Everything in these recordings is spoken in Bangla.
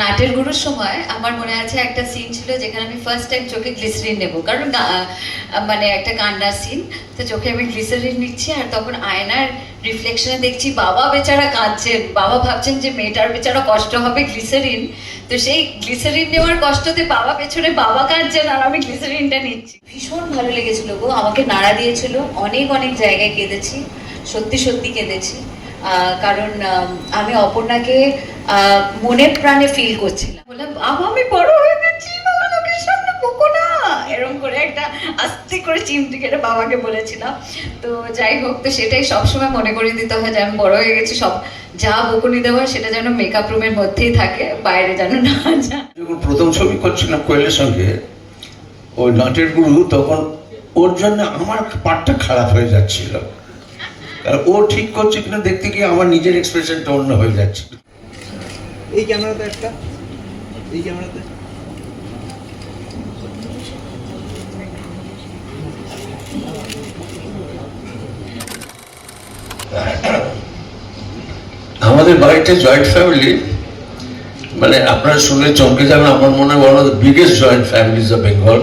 নাটের গুরুর সময় আমার মনে আছে একটা সিন ছিল যেখানে আমি ফার্স্ট টাইম চোখে গ্লিসারিন নেব। কারণ মানে একটা কান্নার সিন তো চোখে আমি গ্লিসারিন নিচ্ছি আর তখন আয়নার রিফ্লেকশনে দেখছি বাবা বেচারা কাঁদছেন বাবা ভাবছেন যে মেয়েটার বেচারা কষ্ট হবে গ্লিসারিন তো সেই গ্লিসারিন নেওয়ার কষ্টতে বাবা পেছনে বাবা কাঁদছেন আর আমি গ্লিসারিনটা নিচ্ছি। ভীষণ ভালো লেগেছিল গো। আমাকে নাড়া দিয়েছিল। অনেক অনেক জায়গায় কেঁদেছি। সত্যি সত্যি কেঁদেছি। কারণ আমি অপর্ণাকে মনে প্রাণে ফিল করছিলাম। বললাম, বাবা, আমি বড় হয়ে গেছি লোকের সামনে বকো না। এরকম করে একটা আস্তে করে চিমটি কেটে বাবাকে বলেছিলাম। তো যাই হোক, তো সেটাই সবসময় মনে দিতে হয় যে আমি বড় হয়ে গেছি, সব যা বকুনি সেটা যেন মেকআপ রুমের মধ্যেই থাকে, বাইরে যেন না যায়। যখন প্রথম ছবি করছিলাম কোয়েলের সঙ্গে, ওই নাটের গুরু, তখন ওর জন্য আমার পার্টটা খারাপ হয়ে যাচ্ছিল। ও ঠিক করছে কিনা দেখতে গিয়ে আমার নিজের এক্সপ্রেশনটা অন্য হয়ে যাচ্ছে। এই ক্যামেরাতে একটা। এই ক্যামেরাতে। আমাদের বাড়িতে জয়েন্ট ফ্যামিলি মানে আপনারা শুনলে চমকে যাবেন, আমার মনে হয় one of the biggest joint families of Bengal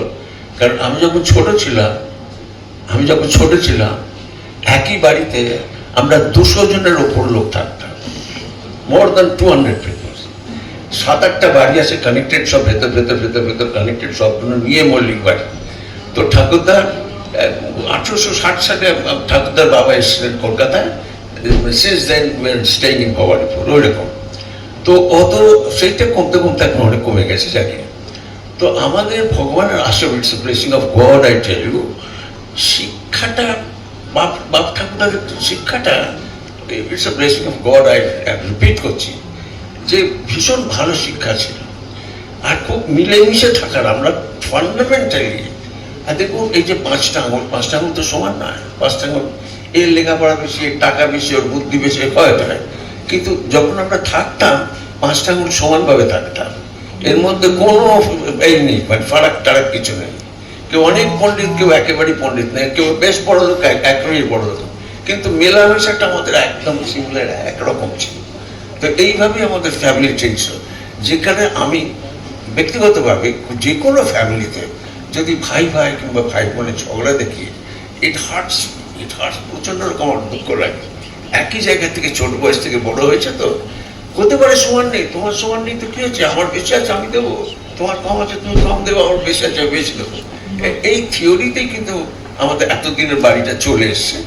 কারণ আমি যখন ছোট ছিলাম, আমি যখন ছোট ছিলাম, একই বাড়িতে আমরা দুশো জনের ওপর লোক থাকতাম মোর দ্যান টু হান্ড্রেড সাত আটটা বাড়ি আছে কানেক্টেড সব ভেতর ভেতর ভেতর ভেতর কানেক্টেড সবগুলো নিয়ে মল্লিক বাড়ি। তো ঠাকুরদার আঠারোশো ষাট সালে ঠাকুরদার বাবা এসেছিলেন কলকাতায়। Since then staying in Bhawanipur ওইরকম। তো অত সেইটা কমতে কমতে এখন অনেক কমে গেছে, জানি। তো আমাদের ভগবানের আশীর্বাদ blessing of God I tell you শিক্ষাটা, বাপ বাপ ঠাকুরের শিক্ষাটা it's a blessing of God I repeat করছি। যে ভীষণ ভালো শিক্ষা ছিল। আর খুব মিলেমিশে থাকার আমরা ফান্ডামেন্টালি আর দেখুন এই যে পাঁচটা আঙুল পাঁচটা আঙুল তো সমান নয় পাঁচটা আঙুল এর লেখাপড়া বেশি, এর টাকা বেশি, ওর বুদ্ধি বেশি, হয় হয় কিন্তু যখন আমরা থাকতাম পাঁচটা আঙুল সমানভাবে থাকতাম। এর মধ্যে কোনো এই নেই মানে ফারাক টারাক কিছু নেই। কেউ অনেক পণ্ডিত, কেউ একেবারেই পণ্ডিত নেই, কেউ বেশ বড় লোক এক- একেবারেই বড় লোক কিন্তু মেলামেশাটা আমাদের একদম সিমিলার একরকম ছিল। তো এইভাবেই আমাদের ফ্যামিলি ছিল যেখানে আমি ব্যক্তিগতভাবে যে কোনো ফ্যামিলিতে যদি ভাই ভাই কিংবা ভাই বোনের ঝগড়া দেখি ইট হার্টস ইট হার্টস প্রচণ্ড রকম আমার দুঃখ লাগে। একই জায়গা থেকে ছোট বয়স থেকে বড় হয়েছে তো। হতে পারে সমান নেই, তোমার সমান নেই তো কি হচ্ছে? আমার বেশি আছে, আমি দেবো। তোমার কম আছে, তুমি কম দেবো, আমার বেশি আছে বেশি দেবো। এই থিওরিতেই কিন্তু আমাদের এতদিনের বাড়িটা চলে এসছে।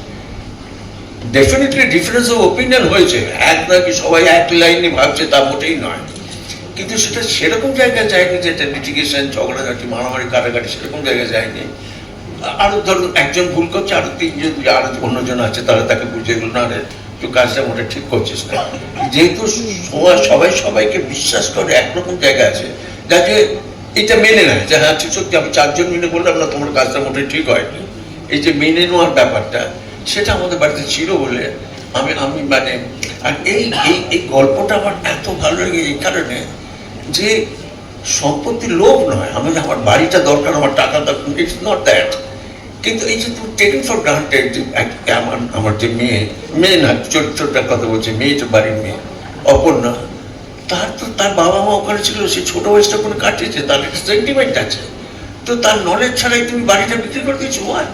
ডেফিনেটলি ডিফারেন্স অফ ওপিনিয়ন হয়েছে। এক নয় কি সবাই এক লাইনে ভাবছে, তা মোটেই নয়। কিন্তু সেটা সেরকম জায়গায় যায়নি যেটা লিটিগেশন ঝগড়াঝাটি মারামারি, কাটাকাটি সেরকম জায়গায় যায়নি। আরও ধরুন একজন ভুল করছে, আরও তিনজন, আরও অন্যজন আছে, তারা তাকে বুঝে গেল না রে, তুই কাজটা মোটে ঠিক করছিস না। যেহেতু সবাই সবাই সবাইকে বিশ্বাস করে একরকম জায়গা আছে যাতে এটা মেনে নেয় যে হ্যাঁ সত্যি, আমি চারজন মিলে বললাম, না, তোমার কাজটা মোটে ঠিক হয়নি। এই যে মেনে নেওয়ার ব্যাপারটা সেটা আমাদের বাড়িতে ছিল বলে আমি আমি মানে আর এই এই গল্পটা আমার এত ভালো লাগে এই কারণে যে সম্পত্তির লোভ নয়। আমি আমার বাড়িটা দরকার, আমার টাকা দরকার ইটস নট দ্যাট কিন্তু এই যে টেকিং ফর গ্রান্টেড আমার আমার যে মেয়ে মেয়ে না, চরিত্রটার কথা বলছে, মেয়ে মেয়েটা বাড়ির মেয়ে অপর্ণা তার তো, তার বাবা মা ওখানে ছিল, সে ছোট বয়সটা কোনো কাটিয়েছে, তার একটা সেন্টিমেন্ট আছে। তো তার নলেজ ছাড়াই তুমি বাড়িটা বিক্রি করে দিয়েছ ওয়াই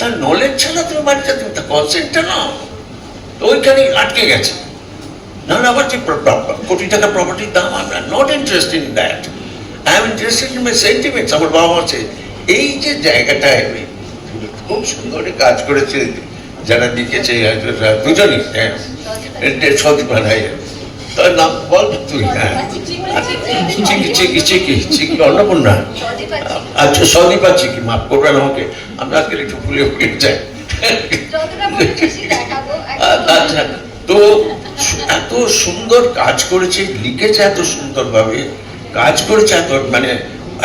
তার নলেজ ছাড়া তুমি বাড়িটা তুমি তার কনসেন্টটা নাও। তো ওইখানেই আটকে গেছে। নাহলে আবার যে কোটি টাকা প্রপার্টির দাম? Am not interested in that I am interested in my sentiments আমার বাবা আছে। এই যে জায়গাটায় আমি খুব সুন্দর কাজ করেছে। যারা লিখেছে, দুজনই হ্যাঁ। সদীপ তার নাম বল তুই হ্যাঁ। চিকি চিকি চিকি চিকি, অন্নপূর্ণা। আচ্ছা সদীপা চিকি, মাফ করবেন আমাকে। আমি আজকে একটু ভুলে ভুলে যাই। আচ্ছা। তো এত সুন্দর কাজ করেছে লিখেছে এত সুন্দরভাবে কাজ করেছে এত মানে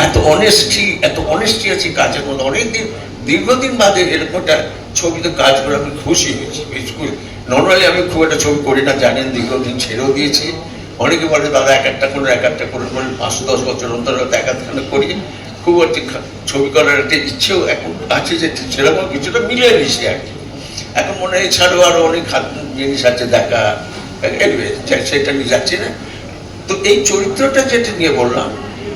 এত অনেস্টি এত অনেস্টি আছে কাজের মধ্যে। অনেকদিন দীর্ঘদিন বাদে এরকম একটা ছবিতে কাজ করে আমি খুশি হয়েছি। নর্মালি আমি খুব একটা ছবি করি না জানেন দীর্ঘদিন ছেড়েও দিয়েছি। অনেকে বলে দাদা এক একটা করে এক একটা করে পাঁচশো দশ বছর অন্তর এক আধখানা করি। খুব একটা ছবি করার একটা ইচ্ছেও এখন আছে যে সেরকম কিছুটা মিলিয়ে নিছি আর কি। এখন মনে হয় এছাড়াও আরও অনেক জিনিস আছে দেখা সেটা নিয়ে যাচ্ছি না। তো এই চরিত্রটা যেটা নিয়ে বললাম,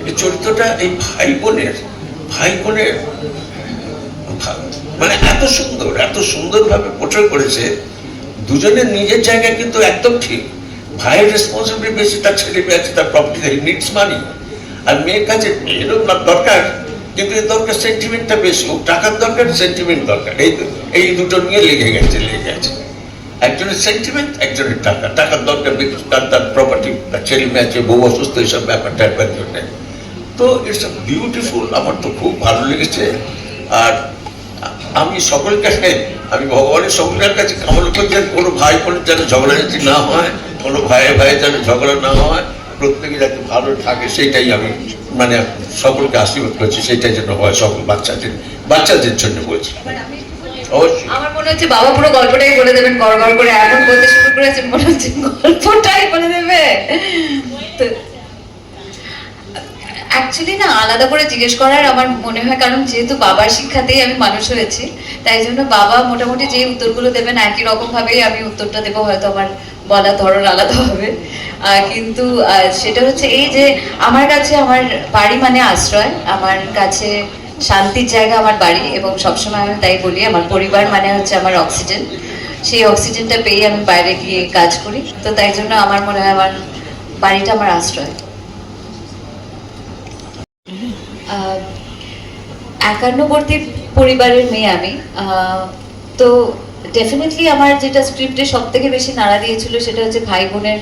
এই চরিত্রটা এই ভাই বোনের ভাই বোনের মানে এত সুন্দর, এত সুন্দরভাবে পোট্রে করেছে, দুজনের নিজের জায়গায় কিন্তু একদম ঠিক। ভাইয়ের রেসপন্সিবিলিটি বেশি, তার ছেলে মেয়ে আছে, তার প্রপার্টি নিডস মানি আর মেয়ের কাছে এরকম না দরকার। কিন্তু এর দরকার সেন্টিমেন্টটা বেশি ও টাকার দরকার সেন্টিমেন্ট দরকার। এই এই দুটো নিয়ে লেগে গেছে লেগে গেছে। একজনের সেন্টিমেন্ট একজনের টাকা। টাকার দরকার বেশি, তার তার প্রপার্টি তার ছেলে মেয়ে আছে বউ অসুস্থ এইসব ব্যাপার ট্যাপার জন্য। তো ইটস বিউটিফুল আমার তো খুব ভালো লেগেছে। আর আমি সকলের কাছে আমি ভগবানের সকলের কাছে কামনা করছি কোনো ভাই বোনের যেন ঝগড়াঝাটি না হয় কোনো ভাইয়ে ভাইয়ে যেন ঝগড়া না হয় প্রত্যেকে যাতে ভালো থাকে সেটাই আমি মানে সকলকে আশীর্বাদ করছি সেটাই যেন হয় সকল বাচ্চাদের বাচ্চাদের জন্য বলছি। অবশ্যই। আমার মনে হচ্ছে বাবা পুরো গল্পটাই বলে দেবেন গড় গড় করে এখন বলতে শুরু করেছে মনে হচ্ছে গল্পটাই বলে দেবে। তো অ্যাকচুয়ালি না আলাদা করে জিজ্ঞেস করার আমার মনে হয় কারণ যেহেতু বাবার শিক্ষাতেই আমি মানুষ হয়েছি তাই জন্য বাবা মোটামুটি যে উত্তরগুলো দেবেন একই রকম ভাবেই আমি উত্তরটা দেবো হয়তো আমার বলার ধরন আলাদা হবে। কিন্তু সেটা হচ্ছে এই যে আমার কাছে আমার বাড়ি মানে আশ্রয়, আমার কাছে শান্তির জায়গা আমার বাড়ি এবং সবসময় আমি তাই বলি, আমার পরিবার মানে হচ্ছে আমার অক্সিজেন। সেই অক্সিজেনটা পেয়ে আমি বাইরে গিয়ে কাজ করি। তো তাই জন্য আমার মনে হয় আমার বাড়িটা আমার আশ্রয়। একান্নবর্তী পরিবারের মেয়ে আমি। তো ডেফিনেটলি আমার যেটা স্ক্রিপ্টে সব থেকে বেশি নাড়া দিয়েছিল সেটা হচ্ছে ভাই বোনের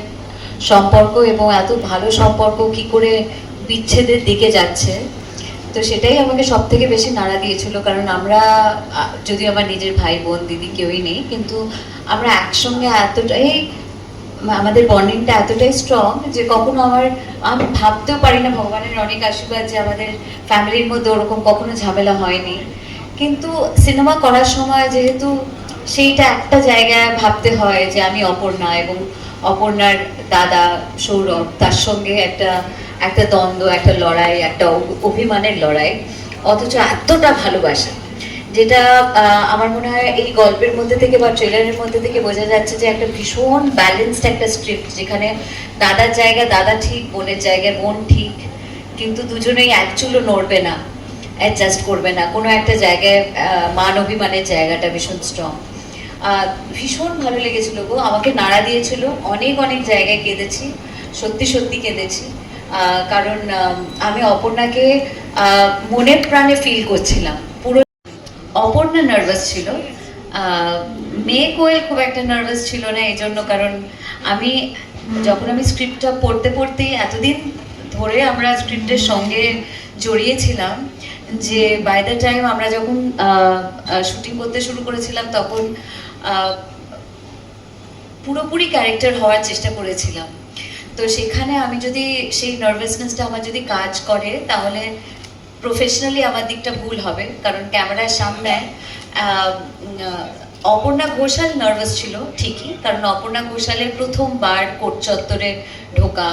সম্পর্ক এবং এত ভালো সম্পর্ক কি করে বিচ্ছেদের দিকে যাচ্ছে। তো সেটাই আমাকে সব থেকে বেশি নাড়া দিয়েছিল, কারণ আমরা যদি আমার নিজের ভাই বোন, দিদি কেউই নেই, কিন্তু আমরা একসঙ্গে এতটাই আমাদের বন্ডিংটা এতটাই স্ট্রং যে কখনো আমার, আমি ভাবতেও পারি না ভগবানের অনেক আশীর্বাদ যে আমাদের ফ্যামিলির মধ্যে ওরকম কখনো ঝামেলা হয়নি। কিন্তু সিনেমা করার সময় যেহেতু সেইটা একটা জায়গায় ভাবতে হয় যে আমি অপর্ণা এবং অপর্ণার দাদা সৌরভ, তার সঙ্গে একটা একটা দ্বন্দ্ব, একটা লড়াই, একটা অভিমানের লড়াই, অথচ এতটা ভালোবাসা, যেটা আমার মনে হয় এই গল্পের মধ্যে থেকে বা ট্রেলারের মধ্যে থেকে বোঝা যাচ্ছে যে একটা ভীষণ ব্যালেন্সড একটা স্ক্রিপ্ট যেখানে দাদার জায়গা দাদা ঠিক, বোনের জায়গায় বোন ঠিক, কিন্তু দুজনেই এক চুলো নড়বে না। অ্যাডজাস্ট করবে না। কোনো একটা জায়গায় মান অভিমানের জায়গাটা ভীষণ স্ট্রং ভীষণ ভালো লেগেছিল গো। আমাকে নাড়া দিয়েছিল। অনেক অনেক জায়গায় কেঁদেছি। সত্যি সত্যি কেঁদেছি। কারণ আমি অপর্ণাকে মনের প্রাণে ফিল করছিলাম। পুরো অপর্ণা নার্ভাস ছিল। মেয়ে কোয়েল খুব একটা নার্ভাস ছিল না, এই জন্য কারণ আমি যখন আমি স্ক্রিপ্টটা পড়তে, পড়তেই এতদিন ধরে আমরা স্ক্রিপ্টের সঙ্গে জড়িয়েছিলাম যে বাই দ্য টাইম আমরা যখন শুটিং করতে শুরু করেছিলাম তখন পুরোপুরি ক্যারেক্টার হওয়ার চেষ্টা করেছিলাম। তো সেখানে আমি যদি, সেই নার্ভাসনেসটা আমার যদি কাজ করে, তাহলে প্রফেশনালি আমার দিকটা ভুল হবে। কারণ ক্যামেরার সামনে অপর্ণা ঘোষাল নার্ভাস ছিল ঠিকই। কারণ অপর্ণা ঘোষালের প্রথমবার কোর্ট চত্বরে ঢোকা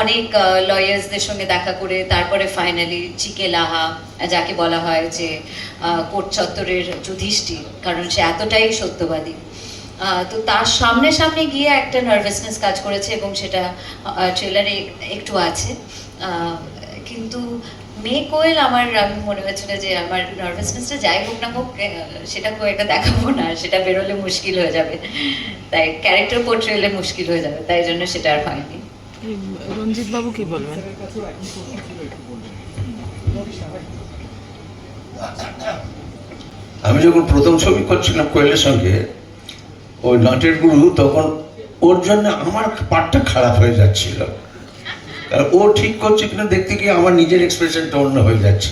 অনেক লয়ার্সদের সঙ্গে দেখা করে, তারপরে ফাইনালি চিকে লাহা যাকে বলা হয় যে কোর্ট চত্বরের যুধিষ্ঠির, কারণ সে এতটাই সত্যবাদী। তো তার সামনে সামনে গিয়ে একটা নার্ভাসনেস কাজ করেছে এবং সেটা ট্রেলারে একটু আছে। কিন্তু মেয়ে কোয়েল আমার, আমি মনে হয়েছিল যে আমার নার্ভাসনেসটা যাই হোক না হোক সেটা একটা দেখাবো না, সেটা বেরোলে মুশকিল হয়ে যাবে। তাই ক্যারেক্টার পোর্ট্রেলে মুশকিল হয়ে যাবে, তাই জন্য সেটা আর হয়নি। রঞ্জিত বাবু কি বলবেন? আমি যখন প্রথম ছবি করছিলাম কোয়েলের সঙ্গে, ওই নাটের গুরু, তখন ওর জন্য আমার পাটটা খারাপ হয়ে যাচ্ছিল। কারণ ও ঠিক করছে কিনা দেখতে গিয়ে আমার নিজের এক্সপ্রেশনটা অন্য হয়ে যাচ্ছে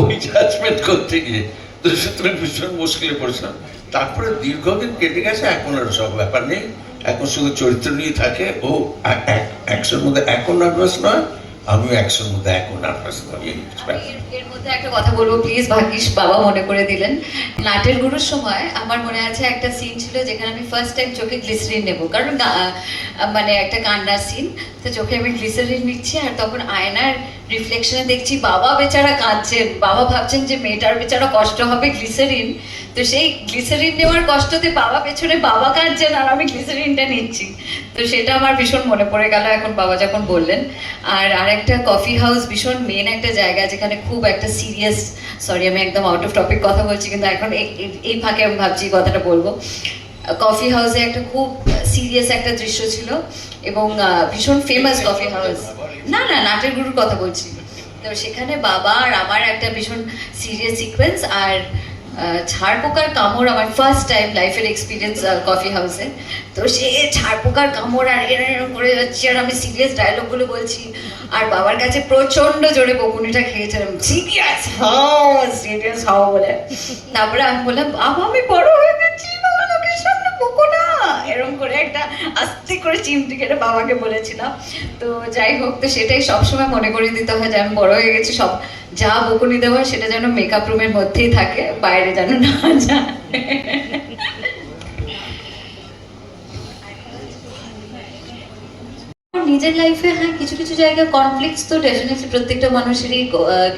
ওই জাজমেন্ট করতে গিয়ে। তো সুতরাং ভীষণ মুশকিলে পড়েছিলাম। তারপরে দীর্ঘদিন কেটে গেছে, এখন আর সব ব্যাপার নেই। শুধু চরিত্র নিয়ে থাকে, ও একশোর মধ্যে এখন নার্ভাস নয় আমার মনে আছে একটা সিন ছিল যেখানে আমি ফার্স্ট টাইম চোখে গ্লিসারিন নেব। কারণ মানে একটা কান্নার সিন তো চোখে আমি নিচ্ছি আর তখন আয়নার দেখছি বাবা বেচারা কাঁদছেন। বাবা ভাবছেন যে মেয়েটার বেচারা কষ্ট হবে গ্লিসারিন তো সেই গ্লিসারিন নেওয়ার কষ্টতে বাবা পেছনে বাবা কাঁদছেন আর আমি গ্লিসারিনটা নিচ্ছি। তো সেটা আমার ভীষণ মনে পড়ে গেল এখন বাবা যখন বললেন। আর আরেকটা কফি হাউস ভীষণ মেন একটা জায়গা যেখানে খুব একটা সিরিয়াস সরি আমি একদম আউট অফ টপিক কথা বলছি, কিন্তু এখন এই- ফাঁকে আমি ভাবছি কথাটা বলব। কফি হাউসে একটা খুব সিরিয়াস একটা দৃশ্য ছিল এবং ভীষণ ফেমাস কফি হাউস না না, নাটের গুরুর কথা বলছি। তো সেখানে বাবা আর আমার একটা ভীষণ সিরিয়াস সিকোয়েন্স আর ছাড় পোকার কামড় আমার ফার্স্ট টাইম লাইফের এক্সপিরিয়েন্স কফি হাউসে তো সে ছাড় পোকার কামড় আর এরম করে যাচ্ছি, আর আমি সিরিয়াস ডায়লগগুলো বলছি। আর বাবার কাছে প্রচণ্ড জোরে বকুনিটা খেয়েছিলাম সিরিয়াস হাও সিরিয়াস হাও বলে। তারপরে আমি বললাম, বাবা, আমি বড় হয়ে না এরকম করে একটা আস্তে করে চিমটি কেটে বাবাকে বলেছিলাম। তো যাই হোক, তো সেটাই সবসময় মনে করিয়ে দিতে হয় যে আমি বড় হয়ে গেছি, সব যা বকুনি দেওয়া সেটা যেন মেকআপ রুমের মধ্যেই থাকে, বাইরে যেন না যায়। নিজের লাইফে হ্যাঁ কিছু কিছু জায়গায় কনফ্লিক্টস তো ডেফিনেটলি প্রত্যেকটা মানুষেরই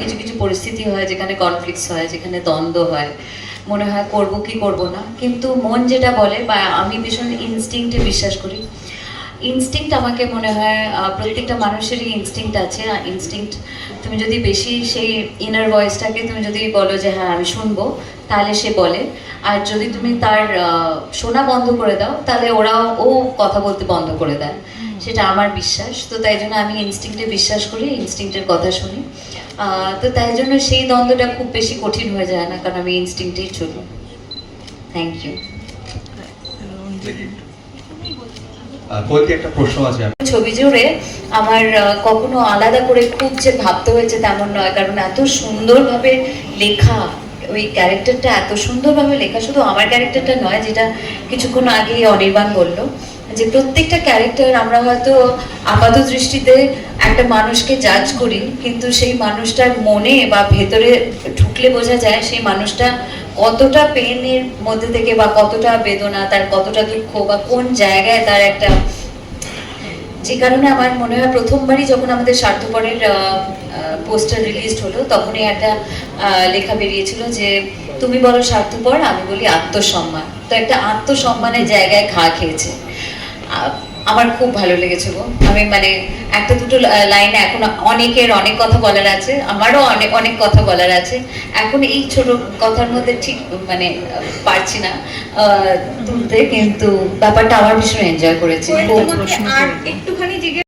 কিছু কিছু পরিস্থিতি হয় যেখানে কনফ্লিক্টস হয়, যেখানে দ্বন্দ্ব হয়। মনে হয় করব কি করব না। কিন্তু মন যেটা বলে বা আমি ভীষণ ইনস্টিংক্টে বিশ্বাস করি। ইনস্টিংক্ট আমাকে মনে হয় প্রত্যেকটা মানুষেরই ইনস্টিংক্ট আছে। ইনস্টিংক্ট তুমি যদি বেশি সেই ইনার ভয়েসটাকে তুমি যদি বলো যে হ্যাঁ আমি শুনব তাহলে সে বলে। আর যদি তুমি তার শোনা বন্ধ করে দাও তাহলে ওরাও ও কথা বলতে বন্ধ করে দেয়। সেটা আমার বিশ্বাস। তো তাই জন্য আমি ইনস্টিংক্টে বিশ্বাস করি ইনস্টিংক্টের কথা শুনি। তো তাই জন্য সেই দ্বন্দ্বটা খুব বেশি কঠিন হয়ে যায় না কারণ আমি ইনস্টিংক্টেই চলি। থ্যাংক ইউ একটা প্রশ্ন আছে। ছবি জুড়ে আমার কখনো আলাদা করে খুব যে ভাবতে হয়েছে তেমন নয় কারণ এত সুন্দরভাবে লেখা ওই ক্যারেক্টারটা এত সুন্দরভাবে লেখা শুধু আমার ক্যারেক্টারটা নয় যেটা কিছুক্ষণ আগে অনির্বাণ বলল যে প্রত্যেকটা ক্যারেক্টার আমরা হয়তো আপাত দৃষ্টিতে একটা মানুষকে জাজ করি, কিন্তু সেই মানুষটার মনে বা ভেতরে ঢুকলে বোঝা যায় সেই মানুষটা কতটা পেনের মধ্যে থেকে বা কতটা বেদনা, তার কতটা দুঃখ বা কোন জায়গায় তার একটা যে কারণে আমার মনে হয় প্রথমবারই যখন আমাদের স্বার্থপরের পোস্টার রিলিজ হলো, তখনই একটা লেখা বেরিয়েছিল যে, তুমি বলো স্বার্থপর, আমি বলি আত্মসম্মান। তো একটা আত্মসম্মানের জায়গায় ঘা খেয়েছে। আমার খুব ভালো লেগেছে গো। আমি মানে একটা দুটো লাইনে এখন অনেকের অনেক কথা বলার আছে আমারও অনেক অনেক কথা বলার আছে। এখন এই ছোট কথার মধ্যে ঠিক মানে পারছি না আহ, তুলতে। কিন্তু ব্যাপারটা আমার ভীষণ এনজয় করেছি। একটুখানি জিজ্ঞেস